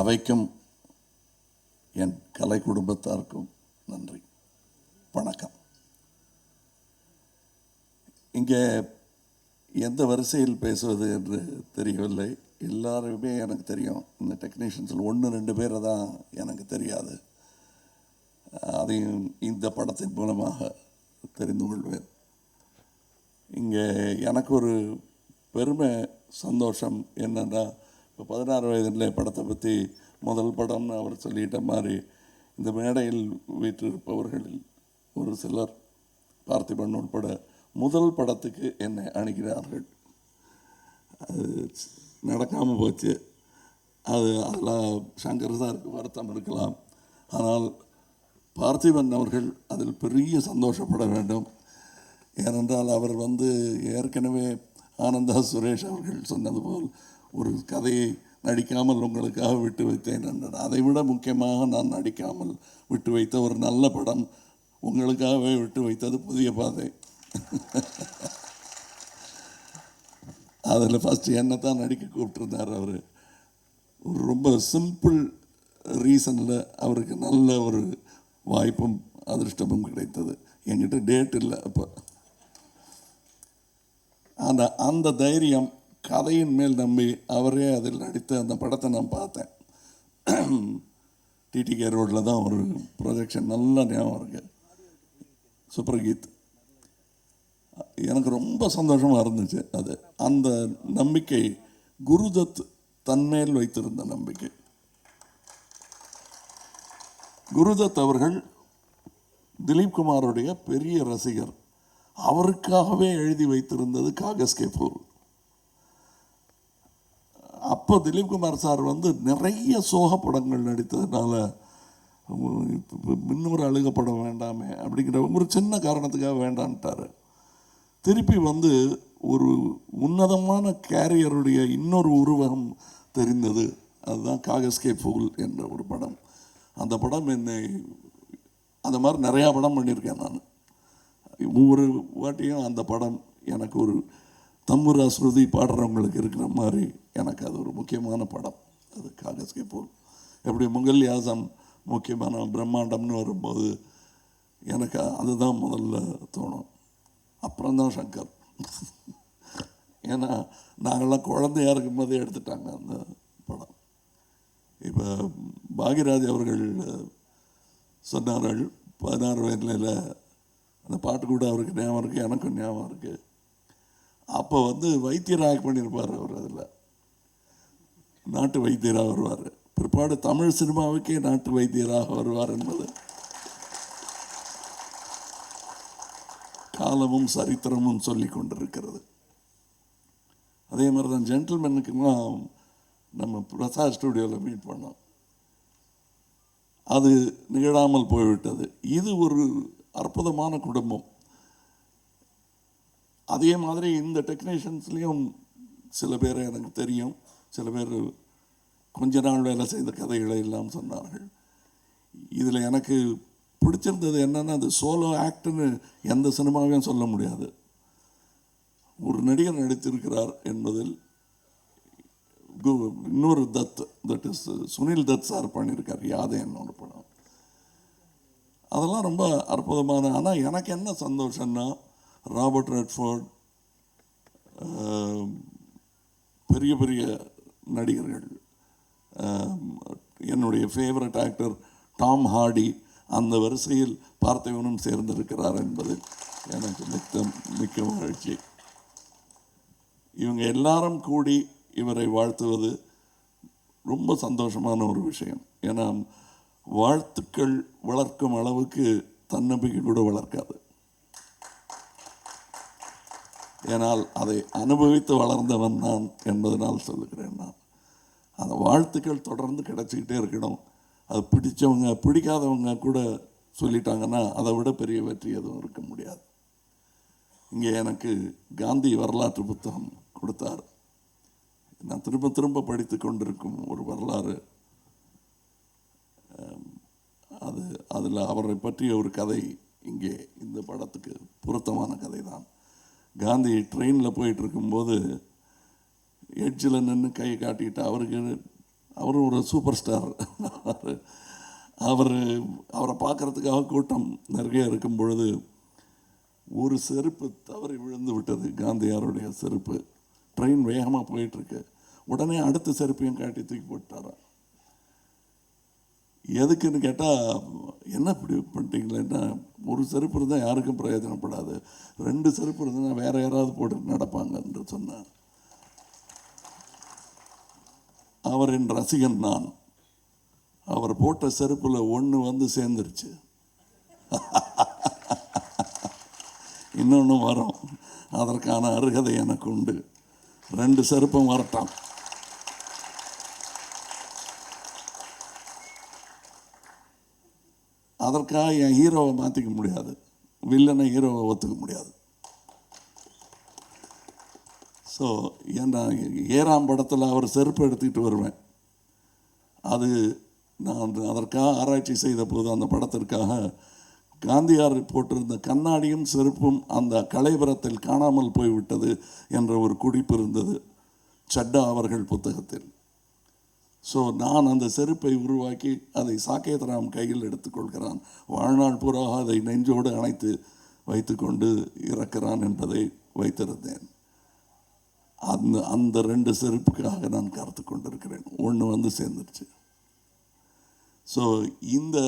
அவைக்கும் என் கலை குடும்பத்தாருக்கும் நன்றி. வணக்கம். இங்கே எந்த வரிசையில் பேசுவது என்று தெரியவில்லை. எல்லாருமே எனக்கு தெரியும். இந்த டெக்னீஷியன்ஸில் ஒன்று ரெண்டு பேரை தான் எனக்கு தெரியாது. அதையும் இந்த படத்தின் மூலமாக தெரிந்து கொள்வேன். இங்கே எனக்கு ஒரு பெருமை சந்தோஷம் என்னென்னா இப்போ பதினாறு வயதில் படத்தை பற்றி முதல் படம்னு அவர் சொல்லிட்ட மாதிரி இந்த மேடையில் வீற்றிருப்பவர்களில் ஒரு சிலர் பார்த்திபன் உட்பட முதல் படத்துக்கு என்னை அணுகிறார்கள். அது நடக்காமல் போச்சு. அது அதில் சங்கர் சாருக்கு வருத்தம் இருக்கலாம். ஆனால் பார்த்திபன் அவர்கள் அதில் பெரிய சந்தோஷப்பட வேண்டும். ஏனென்றால் அவர் வந்து ஏற்கனவே ஆனந்தா சுரேஷ் அவர்கள் சொன்னது போல் ஒரு கதையை நடிக்காமல் உங்களுக்காக விட்டு வைத்தேன் என்றார். அதை விட முக்கியமாக நான் நடிக்காமல் விட்டு வைத்த ஒரு நல்ல படம் உங்களுக்காகவே விட்டு வைத்தது புதிய பாதை. அதில் ஃபஸ்ட்டு என்னை தான் நடிக்க கூப்பிட்டுருந்தார் அவர்? ஒரு ரொம்ப சிம்பிள் ரீசனில் அவருக்கு நல்ல ஒரு வாய்ப்பும் அதிர்ஷ்டமும் கிடைத்தது. என்கிட்ட டேட் இல்லை அப்போ. அந்த அந்த தைரியம் கதையின் மேல் நம்பி அவரே அதில் நடித்த அந்த படத்தை நான் பார்த்தேன். டிடிகே ரோட்டில் தான் ஒரு ப்ரொஜெக்ஷன் நல்ல ஞாபகம் இருக்கு. சூப்பர் கீத் எனக்கு ரொம்ப சந்தோஷமாக இருந்துச்சு அது. அந்த நம்பிக்கை குருதத் தன்மேல் வைத்திருந்த நம்பிக்கை. குருதத் அவர்கள் திலீப் குமாருடைய பெரிய ரசிகர். அவருக்காகவே எழுதி வைத்திருந்தது காகஸ்கே போல் அப்போ திலீப் குமார் சார் வந்து நிறைய சோக படங்கள் நடித்ததுனால இன்னொரு அழுக படம் வேண்டாமே அப்படிங்கிற ஒரு சின்ன காரணத்துக்காக வேண்டான்ட்டார். திருப்பி வந்து ஒரு உன்னதமான கேரியருடைய இன்னொரு உருவகம் தெரிந்தது. அதுதான் காகஸ்கே ஃபூல் என்ற ஒரு படம். அந்த படம் என்னை அந்த மாதிரி நிறையா படம் பண்ணியிருக்கேன் நான். ஒவ்வொரு வாட்டியும் அந்த படம் எனக்கு ஒரு தம்புரா ஸ்ருதி பாடுறவங்களுக்கு இருக்கிற மாதிரி எனக்கு அது ஒரு முக்கியமான படம். அது காகஸ்கே போல் எப்படி முகல் யாசம் முக்கியமான பிரம்மாண்டம்னு வரும்போது எனக்கு அதுதான் முதல்ல தோணும். அப்புறம்தான் சங்கர். ஏன்னா நாங்கள்லாம் குழந்தையா இருக்கும்போதே எடுத்துட்டாங்க அந்த படம். இப்போ பாகியராஜ் அவர்கள் சொன்னார்கள் பதினாறு வயதில் அந்த பாட்டு கூட அவருக்கு ஞாபகம் இருக்குது எனக்கும் ஞாபகம் இருக்குது அப்போ வந்து வைத்தியராக பண்ணியிருப்பார் அவர் அதில். நாட்டு வைத்தியராக வருவார். பிற்பாடு தமிழ் சினிமாவுக்கே நாட்டு வைத்தியராக வருவார் என்பது. காலமும் சரித்திரமும் சொல்லி கொண்டிருக்கிறது. அதே மாதிரி தான் ஜென்டில்மேனுக்கெல்லாம் நம்ம பிரசாத் ஸ்டுடியோவில் மீட் பண்ணோம். அது நிகழாமல் போய்விட்டது. இது ஒரு அற்புதமான குடும்பம். அதே மாதிரி இந்த டெக்னீஷியன்ஸ்லேயும் சில பேர் எனக்கு தெரியும். சில பேர் கொஞ்ச நாள் வேலை செய்த கதைகளை எல்லாம் சொன்னார்கள். இதில் எனக்கு பிடிச்சிருந்தது என்னென்னா அது சோலோ ஆக்டுன்னு எந்த சினிமாவையும் சொல்ல முடியாது. ஒரு நடிகர் நடித்திருக்கிறார் என்பதில் இன்னொரு தத் that is Sunil Dutt sir பண்ணியிருக்கார் யாதே என்னோட படம். அதெல்லாம் ரொம்ப அற்புதமான ஆனால் எனக்கு என்ன சந்தோஷம்னா ராபர்ட் ரெட்ஃபோர்ட் um, பெரிய பெரிய நடிகர்கள் um, என்னுடைய ஃபேவரட் ஆக்டர் டாம் ஹார்டி அந்த வரிசையில் பார்த்திபனும் சேர்ந்திருக்கிறார் என்பதில் எனக்கு மிக்க மிக்க மகிழ்ச்சி. இவங்க எல்லாரும் கூடி இவரை வாழ்த்துவது ரொம்ப சந்தோஷமான ஒரு விஷயம். ஏன்னா வாழ்த்துக்கள் வளர்க்கும் அளவுக்கு தன்னம்பிக்கை கூட வளர்க்காது. ஏனால் அதை அனுபவித்து வளர்ந்தவன் நான் என்பதனால் சொல்லுகிறேன் நான். அந்த வாழ்த்துக்கள் தொடர்ந்து கிடச்சிக்கிட்டே இருக்கணும். அது பிடித்தவங்க பிடிக்காதவங்க கூட சொல்லிட்டாங்கன்னா அதை விட பெரிய வெற்றி எதுவும் இருக்க முடியாது. இங்கே எனக்கு காந்தி வரலாற்று புத்தகம் கொடுத்தார். நான் திரும்ப திரும்ப படித்து கொண்டிருக்கும் ஒரு வரலாறு. அது அதில் அவரை பற்றிய ஒரு கதை இங்கே இந்த படத்துக்கு பொருத்தமான கதை தான் காந்தி ட்ரெயினில் போயிட்டு இருக்கும்போது எட்ஜில் நின்று கையை காட்டிக்கிட்டு அவருக்கு அவரும் ஒரு சூப்பர் ஸ்டார் அவர் அவரை பார்க்கறதுக்காக கூட்டம் நிறைய இருக்கும் பொழுது ஒரு செருப்பு தவறி விழுந்து விட்டது காந்தியாருடைய செருப்பு. ட்ரெயின் வேகமாக போயிட்டுருக்கு. உடனே அடுத்த செருப்பையும் காட்டி தூக்கி போட்டாரான் எதுக்குன்னு கேட்டால் என்ன இப்படி பண்ணிட்டீங்களேன்னா ஒரு செருப்பு இருந்தால் யாருக்கும் பிரயோஜனப்படாது. ரெண்டு செருப்பு இருந்ததுன்னா வேற யாராவது போட்டு நடப்பாங்கன்னு சொன்னார். அவரின் ரசிகன் நான். அவர் போட்ட செருப்பில் ஒன்று வந்து சேர்ந்துருச்சு. இன்னொன்று வரும். அதற்கான அருகதை எனக்கு உண்டு. ரெண்டு செருப்பும் வரட்டான் அதற்காக என் ஹீரோவை மாற்றிக்க முடியாது. வில்லனை ஹீரோவை ஒத்துக்க முடியாது. ஸோ ஏன்னா ஏறாம் படத்தில் அவர் செருப்பு எடுத்துக்கிட்டு வருவேன். அது நான் அதற்காக ஆராய்ச்சி செய்த போது அந்த படத்திற்காக காந்தியார் போட்டிருந்த கண்ணாடியும் செருப்பும் அந்த கலைபுரத்தில் காணாமல் போய்விட்டது என்ற ஒரு குடிப்பு இருந்தது. சட்டா அவர்கள் புத்தகத்தில். ஸோ நான் அந்த செருப்பை உருவாக்கி அதை சாக்கேதராம் கையில் எடுத்துக்கொள்கிறான். வாழ்நாள் பூராக அதை நெஞ்சோடு அணைத்து வைத்துக்கொண்டு இறக்கிறான் என்பதை வைத்திருந்தேன். அந்த அந்த ரெண்டு செருப்புக்காக நான் காத்து கொண்டிருக்கிறேன். ஒன்று வந்து சேர்ந்துருச்சு. ஸோ இந்த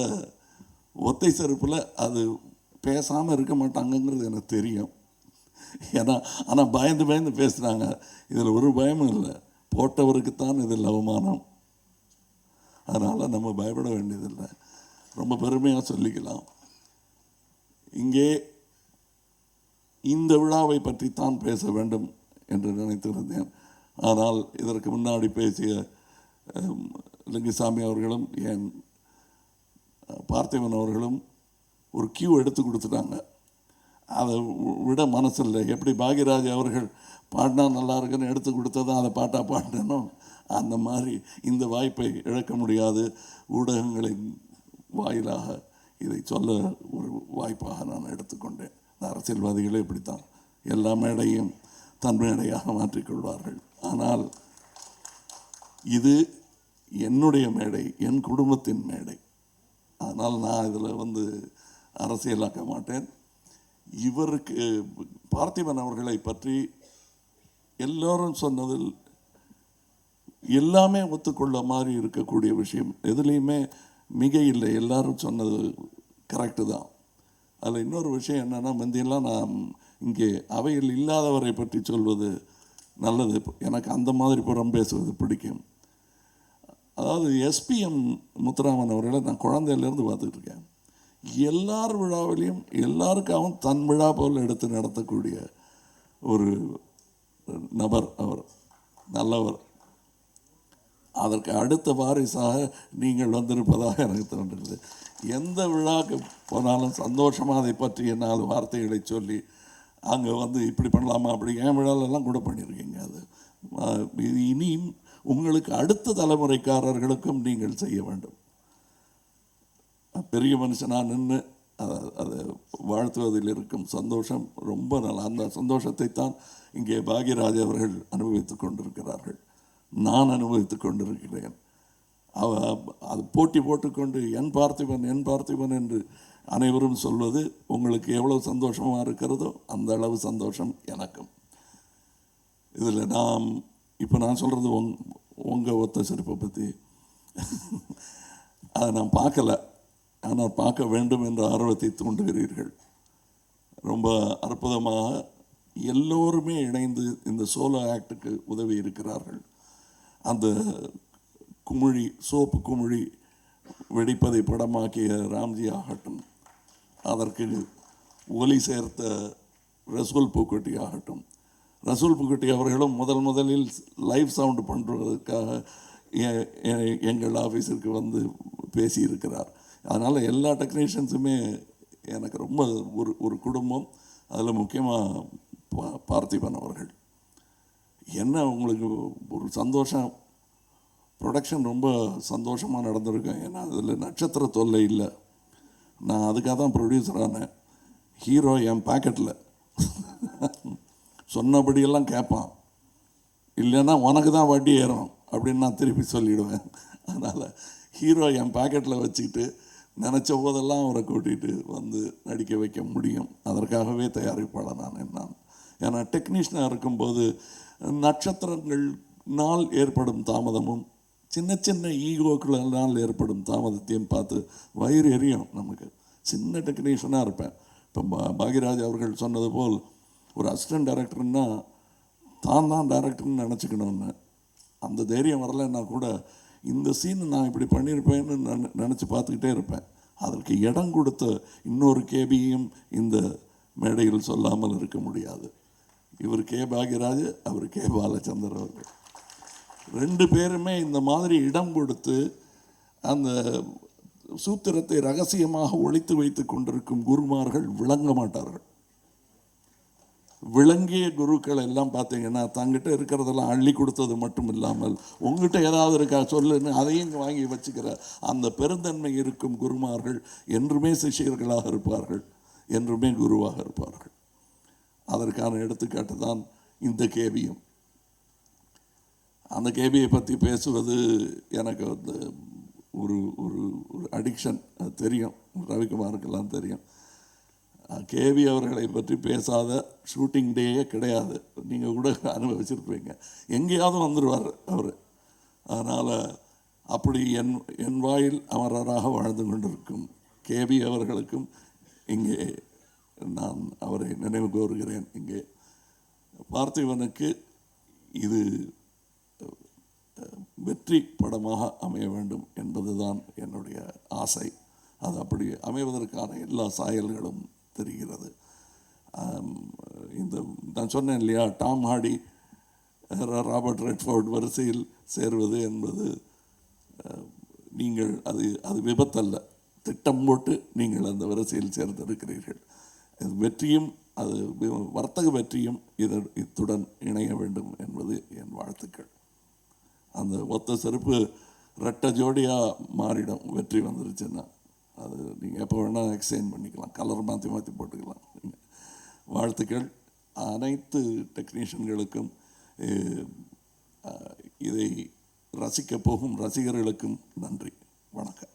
ஒத்தை செருப்பில் அது பேசாமல் இருக்க மாட்டாங்கங்கிறது எனக்கு தெரியும். ஏன்னா ஆனால் பயந்து பயந்து பேசுகிறாங்க இதில் ஒரு பயமும் இல்லை. போட்டவருக்குத்தான் இதில் அவமானம் அதனால் நம்ம பயப்பட வேண்டியதில்லை. ரொம்ப பெருமையாக சொல்லிக்கலாம். இங்கே இந்த விழாவை பற்றித்தான் பேச வேண்டும் என்று நினைத்திருந்தேன். ஆனால் இதற்கு முன்னாடி பேசிய லிங்கசாமி அவர்களும் என் பார்த்திபன் அவர்களும் ஒரு கியூ எடுத்து கொடுத்துட்டாங்க. அதை விட மனசில்லை. எப்படி பாகியராஜ் அவர்கள் பாடினா நல்லா இருக்குன்னு எடுத்து கொடுத்ததும் அதை பாட்டாக பாடினோ அந்த மாதிரி இந்த வாய்ப்பை இழக்க முடியாது. ஊடகங்களின் வாயிலாக இதை சொல்ல ஒரு வாய்ப்பாக நான் எடுத்துக்கொண்டேன். அரசியல்வாதிகளே இப்படித்தான். எல்லா மேடையும் தன் மேடையாக மாற்றிக்கொள்வார்கள் ஆனால் இது என்னுடைய மேடை என் குடும்பத்தின் மேடை. அதனால் நான் இதில் வந்து அரசியலாக்க மாட்டேன். இவருக்கு பார்த்திபன் அவர்களை பற்றி எல்லோரும் சொன்னதில் எல்லாமே ஒத்துக்கொள்ள மாதிரி இருக்கக்கூடிய விஷயம். எதுலேயுமே மிக இல்லை. எல்லாரும் சொன்னது கரெக்டு தான். அதில் இன்னொரு விஷயம் என்னென்னா முந்தியெல்லாம் நான் இங்கே அவையில் இல்லாதவரை பற்றி சொல்வது நல்லது. எனக்கு அந்த மாதிரி புறம் பேசுவது பிடிக்கும். அதாவது எஸ்பிஎம் முத்துராமன் அவர்களை நான் குழந்தையிலேருந்து பார்த்துட்டு இருக்கேன். எல்லார் விழாவிலையும் எல்லாருக்காகவும் தன் விழா போல் எடுத்து நடத்தக்கூடிய ஒரு நபர் அவர் நல்லவர். அதற்கு அடுத்த வாரிசாக நீங்கள் வந்திருப்பதாக எனக்கு தோன்றுகிறது. எந்த விழாவுக்கு போனாலும் சந்தோஷமாக அதை பற்றி நாலு வார்த்தைகளை சொல்லி அங்கே வந்து இப்படி பண்ணலாமா அப்படி என் விழாலெல்லாம் கூட பண்ணியிருக்கீங்க அது? இது இனியும் உங்களுக்கு அடுத்த தலைமுறைக்காரர்களுக்கும் நீங்கள் செய்ய வேண்டும். பெரிய மனுஷனாக நின்று அதை அதை வாழ்த்துவதில் இருக்கும் சந்தோஷம் ரொம்ப நல்லா அந்த சந்தோஷத்தை தான் இங்கே பாக்யராஜ் அவர்கள் அனுபவித்துக் கொண்டிருக்கிறார்கள். நான் அனுபவித்துக் கொண்டிருக்கிறேன். அவ அது போட்டி போட்டுக்கொண்டு என் பார்த்திபன் என் பார்த்திபன் என்று அனைவரும் சொல்வது உங்களுக்கு எவ்வளவு சந்தோஷமாக இருக்கிறதோ அந்த அளவு சந்தோஷம் எனக்கும். இதில் நாம் இப்போ நான் சொல்கிறது உங் உங்கள் ஒத்த சிறப்பை பற்றி. அதை நான் பார்க்கல. ஆனால் பார்க்க வேண்டும் என்ற ஆர்வத்தை தூண்டுகிறீர்கள். ரொம்ப அற்புதமாக எல்லோருமே இணைந்து இந்த சோலோ ஆக்டுக்கு உதவி இருக்கிறார்கள். அந்த குமிழி சோப்பு குமிழி வெடிப்பதை படமாக்கிய ராம்ஜி ஆகட்டும் அதற்கு ஒலி சேர்த்த ரசூல் பூக்கொட்டி ஆகட்டும் ரசூல் பூக்கொட்டி அவர்களும் முதல் முதலில் லைவ் சவுண்டு பண்ணுறதுக்காக எங்கள் ஆஃபீஸிற்கு வந்து பேசியிருக்கிறார். அதனால் எல்லா டெக்னீஷியன்ஸுமே எனக்கு ரொம்ப ஒரு ஒரு குடும்பம். அதில் முக்கியமாக பா பார்த்திபன் அவர்கள். என்ன உங்களுக்கு ஒரு சந்தோஷம்? ப்ரொடக்ஷன் ரொம்ப சந்தோஷமாக நடந்திருக்கேன் ஏன்னா அதில் நட்சத்திர தொல்லை இல்லை. நான் அதுக்காக தான் ப்ரொடியூசர் ஆனேன். ஹீரோ என் பாக்கெட்டில் சொன்னபடியெல்லாம் கேட்பான் இல்லைன்னா உனக்கு தான் வட்டி ஏறும் அப்படின்னு நான் திருப்பி சொல்லிவிடுவேன் அதனால் ஹீரோ என் பாக்கெட்டில் வச்சுக்கிட்டு நினச்ச போதெல்லாம் அவரை கூட்டிகிட்டு வந்து நடிக்க வைக்க முடியும். அதற்காகவே தயாரிப்பாளர் நான் நான் ஏன்னா டெக்னீஷியனாக இருக்கும்போது நட்சத்திரங்கள்னால் ஏற்படும் தாமதமும் சின்ன சின்ன ஈகோக்களால் ஏற்படும் தாமதத்தையும் பார்த்து வயிறு எரியும் நமக்கு. சின்ன டெக்னீஷியனாக இருப்பேன். இப்போ பா பாகிராஜ் அவர்கள் சொன்னது போல் ஒரு அசிஸ்டன்ட் டைரக்டர்னால் தான் தான் டைரக்டர்னு நினச்சிக்கணும்னு. அந்த தைரியம் வரலைன்னா கூட இந்த சீன் நான் இப்படி பண்ணியிருப்பேன்னு நான் நினச்சி பார்த்துக்கிட்டே இருப்பேன். அதற்கு இடம் கொடுத்த இன்னொரு கேபியும் இந்த மேடையில் சொல்லாமல் இருக்க முடியாது. இவர் கே. பாக்யராஜ் அவர் கே. பாலச்சந்தர் அவர்கள். ரெண்டு பேருமே இந்த மாதிரி இடம் கொடுத்து அந்த சூத்திரத்தை ரகசியமாக ஒழித்து வைத்து கொண்டிருக்கும் குருமார்கள் விளங்க மாட்டார்கள். விளங்கிய குருக்கள் எல்லாம் பார்த்தீங்கன்னா தங்கிட்ட இருக்கிறதெல்லாம் அள்ளி கொடுத்தது மட்டும் இல்லாமல் உங்ககிட்ட ஏதாவது இருக்கா? சொல்லுன்னு அதையும் வாங்கி வச்சுக்கிற அந்த பெருந்தன்மை இருக்கும் குருமார்கள் என்றுமே சிஷ்யர்களாக இருப்பார்கள் என்றுமே குருவாக இருப்பார்கள். அதற்கான எடுத்துக்காட்டு தான் இந்த கேவியம். அந்த கேபியை பற்றி பேசுவது எனக்கு வந்து ஒரு ஒரு ஒரு அடிக்ஷன் அது தெரியும். ரவிக்குமாருக்கெல்லாம் தெரியும். கேவி அவர்களை பற்றி பேசாத ஷூட்டிங் டேயே கிடையாது. நீங்கள் கூட அனுபவிச்சிருப்பீங்க. எங்கேயாவது வந்துடுவார் அவர். அதனால் அப்படி என் என் வாயில் அமரராக வாழ்ந்து கொண்டிருக்கும் கேவி அவர்களுக்கும் இங்கே நான் அவரை நினைவு கோருகிறேன் இங்கே பார்த்திபனுக்கு இது வெற்றி படமாக அமைய வேண்டும் என்பதுதான் என்னுடைய ஆசை. அது அப்படி அமைவதற்கான எல்லா சாயல்களும் தெரிகிறது. இந்த நான் சொன்னேன் இல்லையா டாம் ஹாடி ராபர்ட் ரெட்ஃபோர்ட் வரிசையில் சேர்வது என்பது நீங்கள் அது அது விபத்தல்ல. திட்டம் போட்டு நீங்கள் அந்த வரிசையில் சேர்ந்திருக்கிறீர்கள். இது வெற்றியும் அது வர்த்தக வெற்றியும் இது இத்துடன் இணைய வேண்டும் என்பது என் வாழ்த்துக்கள். அந்த ஒத்த செருப்பு ரெட்ட ஜோடியாக மாறிடும் வெற்றி வந்துருச்சுன்னா. அது நீங்கள் எப்போ வேணால் எக்ஸ்சேஞ்ச் பண்ணிக்கலாம். கலர் மாற்றி மாற்றி போட்டுக்கலாம். வாழ்த்துக்கள். அனைத்து டெக்னீஷியன்களுக்கும் இதை ரசிக்கப் போகும் ரசிகர்களுக்கும் நன்றி. வணக்கம்.